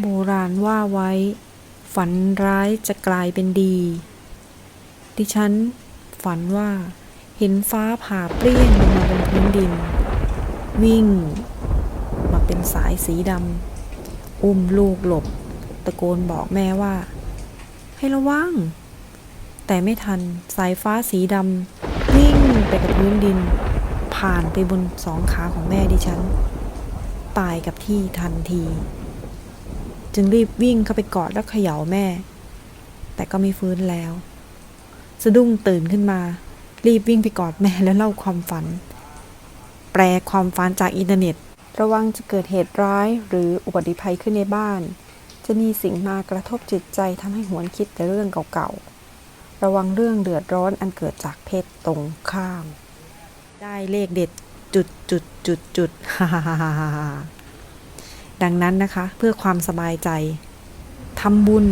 โบราณว่าไว้ ฝันร้ายจะกลายเป็นดี ดิฉัน ฝันว่า เห็นฟ้าผ่าเปรี้ยงลงมาบนพื้นดิน วิ่ง มาเป็นสายสีดำอุ้มลูกหลบ ตะโกนบอกแม่ว่า ให้ระวัง แต่ไม่ทันสายฟ้าสีดำวิ่งไปกับพื้นดิน ผ่านไปบนสองขาของแม่ดิฉัน ตายกับที่ทันที จึงรีบวิ่งเข้าไปกอดแล้วเขย่าแม่ แต่ก็ไม่ฟื้นแล้ว สะดุ้งตื่นขึ้นมา รีบวิ่งไปกอดแม่แล้วเล่าความฝัน แปลความฝันจากอินเทอร์เน็ต ระวังจะเกิดเหตุร้ายหรืออุบัติภัยขึ้นในบ้าน จะมีสิ่งมากระทบจิตใจทำให้หวนคิดแต่เรื่องเก่าๆ ระวังเรื่องเดือดร้อนอันเกิดจากเพศตรงข้าม ได้เลขเด็ดจุดจุดจุดจุดฮ่าฮ่าฮ่าฮ่าฮ่า ดังนั้นนะคะ เพื่อความสบายใจทำบุญ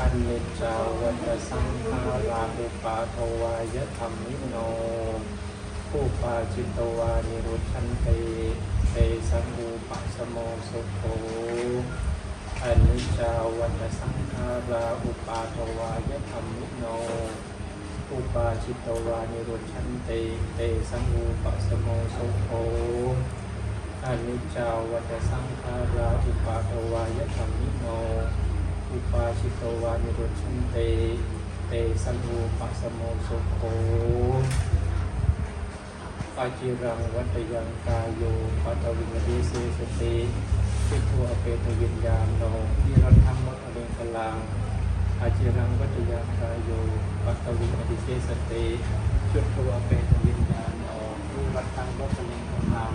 อันเนจาวัฏสังขาราอุปาทวายธรรมิโนผู้ปาจิตวานิรุชันเตเตสังมูปัสโมสุโขอันนิจาวัฏสังขาราอุปาทวายธรรมิโนผู้ปาจิตวานิรุชันเตเตสังมูปัสโมสุโข อนิจจาวัฏสังขาราอุปาทวายธรรมิโนอุปาชิตวานิรุชันเต เตสังูปัสโมสุโขปาจิรังวัตยังกายโยปัตวิมดีเสสติทิทัวเปตวิญญาณโนนิรันธรรมวัตเวงกลังอาจิรังวัตยังกายโยปัตวิมดีเสสติจุดทัวเปตวิญญาณโนนิรันธรรมวัตเวงกลัง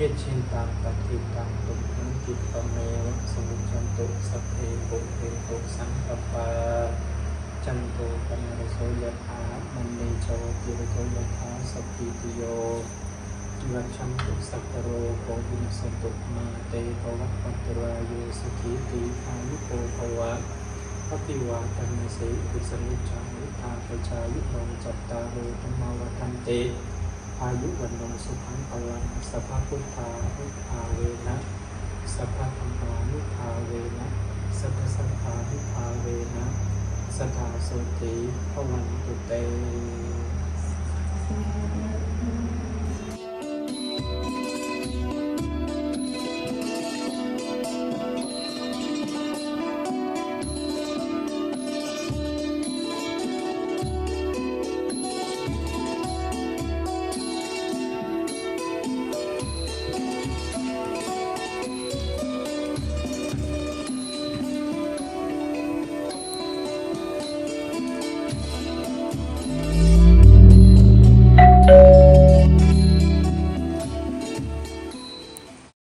យច្ឆិន្តាបតិតាទុក្ខំจิตមេវៈសមុចន្តុសភេបុទេទុសង្កបាចន្ទោកម្មរសោយថាមនីចោទិរកោយថាសភិទយោជីវឆន្ទុសករោកោវិនសន្តុមាទេភវៈបត្តរាយោសុខីទីខាយុគោភវៈអតិវាតនសេវិសនុចន្ទុថាបច្ឆាយុមោចតារោធម្មវតន្តិ อายุวันโนจัตตาโรธรรมาวัฏันเตอายุวันโนสุขังพลังสัพพะพุทธานุภาเวนะสัพพะธรรมานุภาเวนะสัพพะสังฆานุภาเวนะสัทธาโสติพวันตุเต